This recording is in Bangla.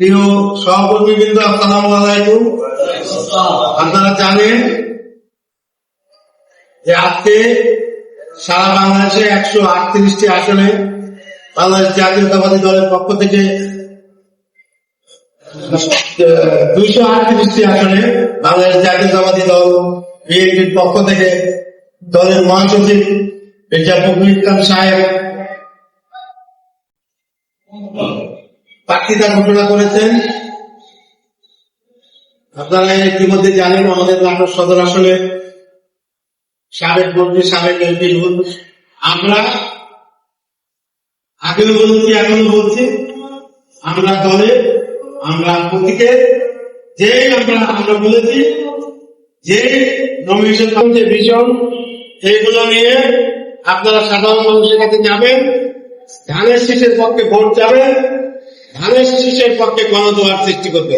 প্রিয় আসসালামু আলাইকুম। আপনারা জানেন যে আজকে সারা বাংলাদেশে একশো আটত্রিশটি আসনে বাংলাদেশ জাতীয়তাবাদী দলের পক্ষ থেকে দুইশো আটত্রিশটি আসনে বাংলাদেশ জাতীয়তাবাদী দল বিএনপির পক্ষ থেকে দলের মহাসচিব মির্জা ফখরুল ইসলাম সাহেব প্রার্থিতা ঘোষণা করেছেন। আপনারা ইতিমধ্যে জানেন, আমাদের নাটোর সদর আসনে সাবেক মন্ত্রী, সাবেক এমপি আমরা আগেও বলছি এখনও বলছি, আমরা দলে, আমরা প্রতীকে যে আমরা আমরা বলেছি যে নমিনেশন যে ভিশন এইগুলো নিয়ে আপনারা সাধারণ মানুষের কাছে যাবেন, ধানের শীষের পক্ষে ভোট যাবেন ধানের শীষের পক্ষে গণদোয়ার সৃষ্টি করবে।